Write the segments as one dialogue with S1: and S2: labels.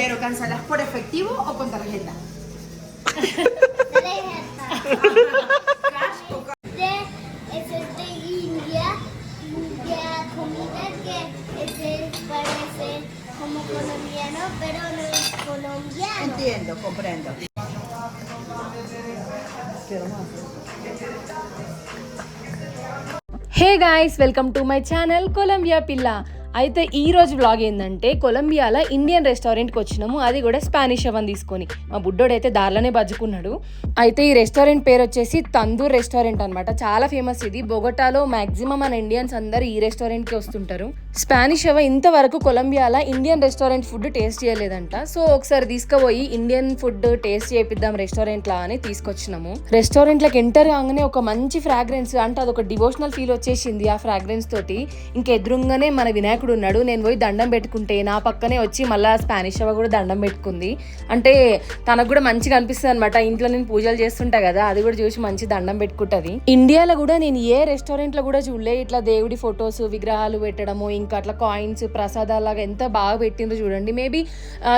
S1: Caballero, ¿cancelas por efectivo o con tarjeta? Cash o ca-
S2: De, ese es de India, India comida que ese parece como colombiano, pero no es colombiano.
S1: Entiendo, comprendo.
S3: Hey guys welcome to my channel Colombia పిల్ల అయితే ఈ రోజు blog ఏంటంటే కొలంబియాలో Indian రెస్టారెంట్కి వచ్చినాము. అది కూడా Spanish అవన్ తీసుకొని. మా బుడ్డోడు అయితే దారిలోనే బజ్జుకున్నాడు అయితే ఈ రెస్టారెంట్ పేరు వచ్చేసి తందూర్ రెస్టారెంట్ అన్నమాట. చాలా ఫేమస్ ఇది. బొగటాలో మాక్సిమం మన ఇండియన్స్ అందరు ఈ రెస్టారెంట్కి వస్తుంటారు. స్పానిష్ అవ ఇంతవరకు కొలంబియాలో ఇండియన్ రెస్టారెంట్ ఫుడ్ టేస్ట్ చేయలేదంట. సో ఒకసారి తీసుకుపోయి ఇండియన్ ఫుడ్ టేస్ట్ చేపిద్దాం రెస్టారెంట్లా అని తీసుకొచ్చినాము. రెస్టారెంట్లకు ఎంటర్ కాగానే ఒక మంచి ఫ్రాగ్రెన్స్ అంటే అదొక డివోషనల్ ఫీల్ వచ్చేసింది ఆ ఫ్రాగ్రెన్స్ తోటి. ఇంకా ఎదురుగానే మన నాయకుడు ఉన్నాడు. నేను పోయి దండం పెట్టుకుంటే నా పక్కనే వచ్చి మళ్ళీ స్పానిష్ అవ్వ కూడా దండం పెట్టుకుంది. అంటే తనకు కూడా మంచిగా అనిపిస్తుంది అనమాట ఇంట్లో నేను పూజలు చేస్తుంటా కదా అది కూడా చూసి మంచి దండం పెట్టుకుంటుంది. ఇండియాలో కూడా నేను ఏ రెస్టారెంట్లో కూడా చూడలే. ఇట్లా దేవుడి ఫొటోస్ విగ్రహాలు పెట్టడము ఇంకా అట్లా కాయిన్స్ ప్రసాదాలాగా ఎంత బాగా పెట్టిందో చూడండి. మేబీ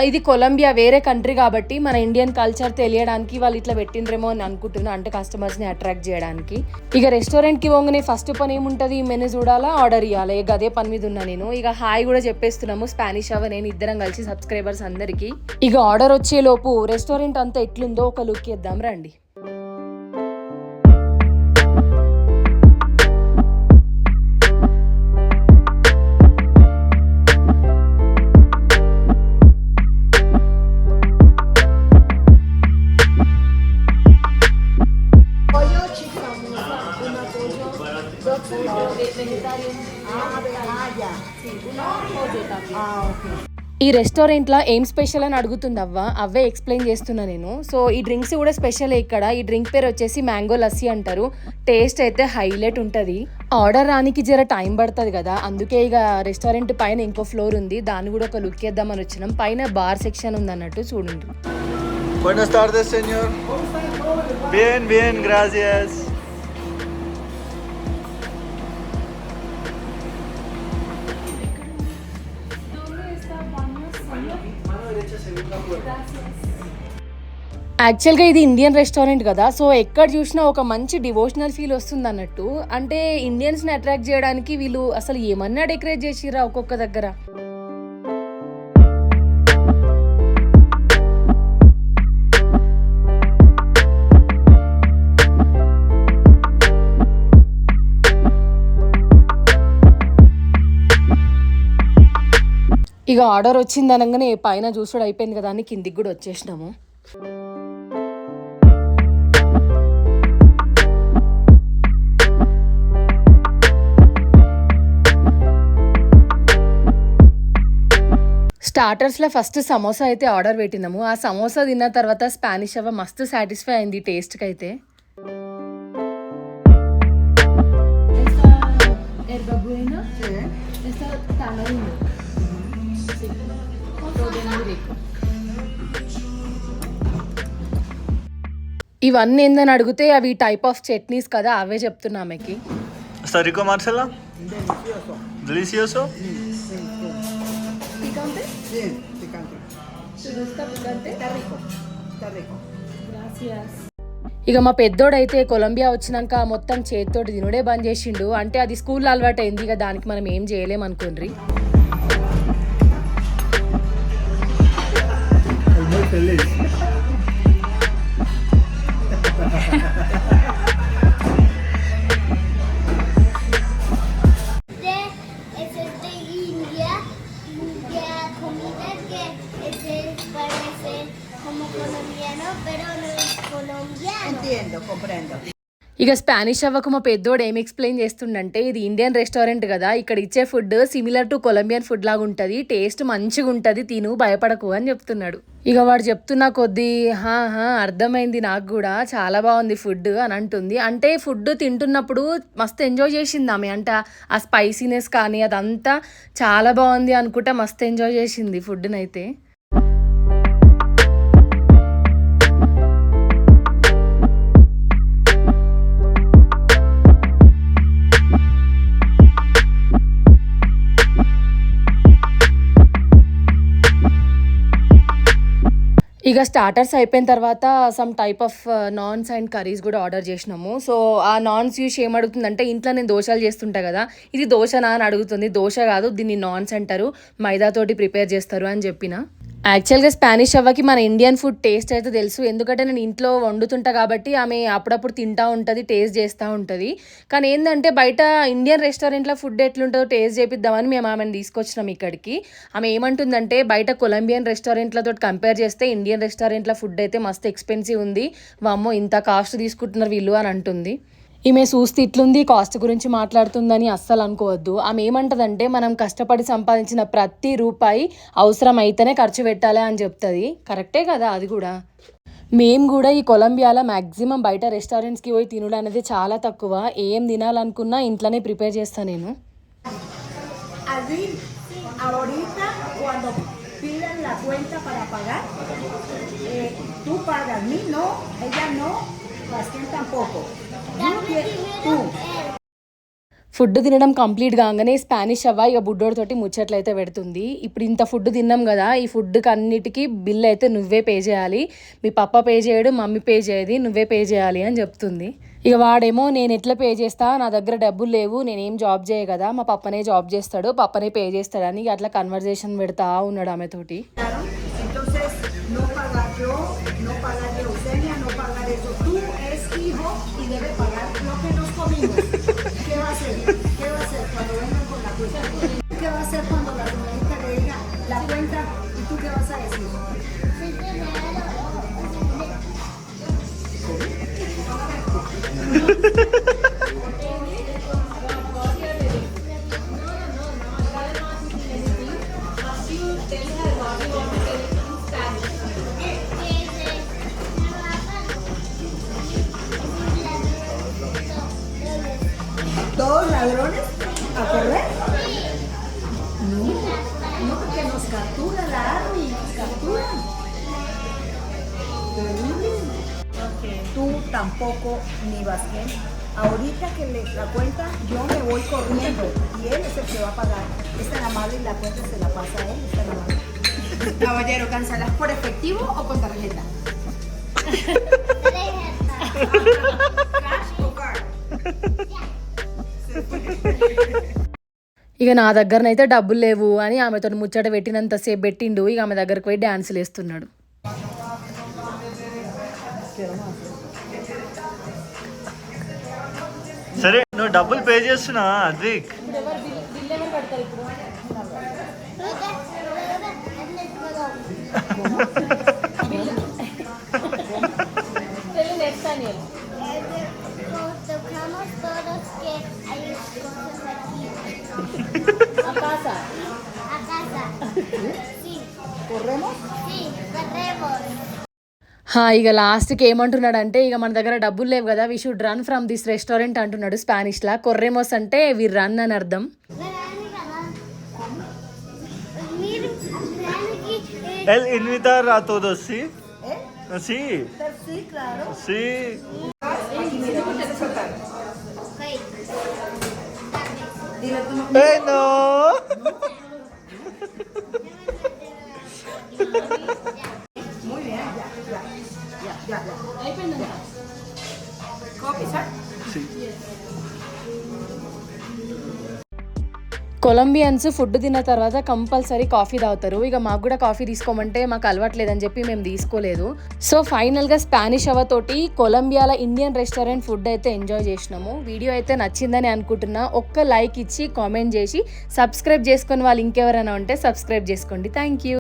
S3: ఇది కొలంబియా వేరే కంట్రీ కాబట్టి మన ఇండియన్ కల్చర్ తెలియడానికి వాళ్ళు ఇట్లా పెట్టిండ్రేమో అని అనుకుంటున్నా. అంటే కస్టమర్స్ని అట్రాక్ట్ చేయడానికి. ఇక రెస్టారెంట్కి పోగానే ఫస్ట్ పని ఏముంటుంది? మెనూ చూడాలా? ఆర్డర్ ఇవ్వాలి ఇక అదే పని మీద ఉన్నా నేను. ఇక హాయ్ కూడా చెప్పేస్తున్నాము. స్పానిష్ అవ నేను ఇద్దరం కలిసి సబ్స్క్రైబర్స్ అందరికీ. ఇక ఆర్డర్ వచ్చే లోపు రెస్టారెంట్ అంతా ఎట్లుందో ఒక లుక్ ఇద్దాం రండి. రెస్టారెంట్లో ఏం స్పెషల్ అని అడుగుతుంది అవ్వ అవే ఎక్స్ప్లెయిన్ చేస్తున్నా నేను. సో ఈ డ్రింక్స్ కూడా స్పెషల్ ఇక్కడ. ఈ డ్రింక్ పేరు వచ్చేసి మ్యాంగో లస్సీ అంటారు. టేస్ట్ అయితే హైలైట్ ఉంటుంది. ఆర్డర్ రానికి జర టైం పడుతుంది కదా. అందుకే ఇక రెస్టారెంట్ పైన ఇంకో ఫ్లోర్ ఉంది. దాన్ని కూడా ఒక లుక్ వేద్దామని వచ్చినాం. పైన బార్ సెక్షన్ ఉంది అన్నట్టు చూడండి.
S4: Buenas tardes, señor. Bien, bien, gracias.
S3: యాక్చువల్గా ఇది ఇండియన్ రెస్టారెంట్ కదా. సో ఎక్కడ చూసినా ఒక మంచి డివోషనల్ ఫీల్ వస్తుంది అన్నట్టు. అంటే ఇండియన్స్ని అట్రాక్ట్ చేయడానికి వీళ్ళు అసలు ఏమన్నా డెకరేట్ చేసిరా ఒక్కొక్క దగ్గర? ఇక ఆర్డర్ వచ్చింది అనగానే పైన చూసుడు అయిపోయింది కదా అని కిందికి కూడా వచ్చేసినాము. స్టార్టర్స్లో ఫస్ట్ సమోసా అయితే ఆర్డర్ పెట్టినాము. ఆ సమోసా తిన్న తర్వాత స్పానిష్ అవ్వ మస్తు సాటిస్ఫై అయింది టేస్ట్కి అయితే ఇవన్నీ ఏందని అడిగితే అవి టైప్ ఆఫ్ చట్నీస్ కదా అవే చెప్తున్నా ఆమెకి.
S4: rico.
S1: Está rico.
S3: ఇక మా పెద్దోడైతే కొలంబియా వచ్చినాక మొత్తం చేతితోటి తినుడే బంద్ చేసిండు. అంటే అది స్కూల్ అలవాటు అయింది ఇక దానికి మనం ఏం చేయలేం
S2: Felices. Este es de India, India comida, que parece como colombiano, pero no es colombiano.
S1: Entiendo, comprendo.
S3: ఇక స్పానిష్ అవ్వకు మా పెద్దోడు ఏం ఎక్స్ప్లెయిన్ చేస్తుండంటే ఇది ఇండియన్ రెస్టారెంట్ కదా ఇక్కడ ఇచ్చే food similar to Colombian food లాగా ఉంటుంది టేస్ట్ మంచిగా ఉంటుంది తిను భయపడకు అని చెప్తున్నాడు. ఇక వాడు చెప్తున్నా కొద్దీ హా హా అర్థమైంది నాకు కూడా చాలా బాగుంది ఫుడ్ అని అంటుంది. అంటే ఫుడ్ తింటున్నప్పుడు మస్తు ఎంజాయ్ చేసింది ఆమె. అంటే ఆ స్పైసీనెస్ కానీ అదంతా చాలా బాగుంది అనుకుంటా మస్తు ఎంజాయ్ చేసింది ఫుడ్నైతే ఇక స్టార్టర్స్ అయిపోయిన తర్వాత some type of naans and curries కూడా ఆర్డర్ చేసినాము. సో ఆ నాన్స్ యూస్ ఏమడుగుతుందంటే ఇంట్లో నేను దోశలు చేస్తుంటా కదా ఇది దోశనా అని అడుగుతుంది. దోశ కాదు దీన్ని నాన్స్ అంటారు. మైదాతోటి ప్రిపేర్ చేస్తారు అని చెప్పిన. యాక్చువల్గా స్పానిష్ అవ్వకి మన ఇండియన్ ఫుడ్ టేస్ట్ అయితే తెలుసు. ఎందుకంటే నేను ఇంట్లో వండుతుంటా కాబట్టి ఆమె అప్పుడప్పుడు తింటా ఉంటుంది టేస్ట్ చేస్తూ ఉంటుంది. కానీ ఏంటంటే బయట ఇండియన్ రెస్టారెంట్లో ఫుడ్ ఎట్లుంటుందో టేస్ట్ చేపిద్దామని మేము ఆమెను తీసుకొచ్చినాం ఇక్కడికి. ఆమె ఏమంటుందంటే బయట కొలంబియన్ రెస్టారెంట్లతో కంపేర్ చేస్తే ఇండియన్ రెస్టారెంట్లో ఫుడ్ అయితే మస్తు ఎక్స్పెన్సివ్ ఉంది. వామ్మో ఇంత కాస్ట్ తీసుకుంటున్నారు వీళ్ళు అని అంటుంది. ఈమె చూస్తే ఇట్లుంది కాస్ట్ గురించి మాట్లాడుతుందని అస్సలు అనుకోవద్దు. ఆమె ఏమంటదంటే మనం కష్టపడి సంపాదించిన ప్రతి రూపాయి అవసరం అయితేనే ఖర్చు పెట్టాలి అని చెప్తుంది. కరెక్టే కదా అది కూడా. మేము కూడా ఈ కొలంబియాలో మ్యాక్సిమం బయట రెస్టారెంట్స్కి పోయి తినడం అనేది చాలా తక్కువ. ఏం తినాలనుకున్నా ఇంట్లోనే ప్రిపేర్ చేస్తాను నేను.
S1: Pidan la cuenta para pagar, eh, tú pagas, mí no, ella no, Tampoco. Tú.
S3: Food తినడం కంప్లీట్ కాగానే స్పానిష్ అవ్వ ఇక బుడ్డోడితోటి ముచ్చట్లు అయితే పెడుతుంది ఇప్పుడు ఇంత ఫుడ్ తిన్నాం కదా ఈ ఫుడ్కి అన్నిటికీ బిల్ అయితే నువ్వే పే చేయాలి మీ పప్ప పే చేయడు మమ్మీ పే చేయది నువ్వే పే చేయాలి అని చెప్తుంది ఇక వాడేమో నేను ఎట్లా పే చేస్తా నా దగ్గర డబ్బులు లేవు నేనేం జాబ్ చేయ కదా మా పప్పనే జాబ్ చేస్తాడు పప్పనే పే చేస్తాడని ఇక అట్లా కన్వర్జేషన్ పెడతా ఉన్నాడు ఆమెతోటి
S1: ¿Todos ladrones a correr? No, no porque nos captura la army, nos captura. Terrible. Tú tampoco, ni Bastián. Ahorita que le la cuenta, yo me voy corriendo y él es el que va a pagar. Es tan amable y la cuenta se la pasa a él, es tan amable.
S5: Caballero, ¿cancelas por efectivo o con tarjeta? Cash o card.
S3: ఇక నా దగ్గరనైతే డబ్బులు లేవు అని ఆమెతో ముచ్చట పెట్టినంతసేపు పెట్టిండు ఇక ఆమె దగ్గరకు పోయి డ్యాన్సులు వేస్తున్నాడు
S4: సరే నువ్వు డబ్బులు పే చేస్తున్నా అద్విక్
S1: ¿Corremos?
S2: sí, corremos.
S3: హా, ఇక లాస్ట్కి ఏమంటున్నాడంటే ఇక మన దగ్గర డబ్బులు లేవు కదా we should run from this restaurant అంటున్నాడు స్పానిష్లా కొర్రెమోస్ అంటే వి రన్ అని అర్థం.
S4: El invitar a todos, ¿sí? Sí,
S1: Sí, claro.
S3: Colombians food తిన్న తర్వాత కంపల్సరీ కాఫీ తాగుతారు. ఇక మాకు కూడా కాఫీ తీసుకోమంటే మాకు అలవాట్లేదని చెప్పి మేము తీసుకోలేదు. సో ఫైనల్గా స్పానిష్ అవతోటి కొలంబియాలో ఇండియన్ రెస్టారెంట్ ఫుడ్ అయితే ఎంజాయ్ చేసినాము. వీడియో అయితే నచ్చిందని అనుకుంటున్నా. ఒక్క లైక్ ఇచ్చి కామెంట్ చేసి సబ్స్క్రైబ్ చేసుకొని వాళ్ళు ఇంకెవరైనా ఉంటే సబ్స్క్రైబ్ చేసుకోండి. Thank you.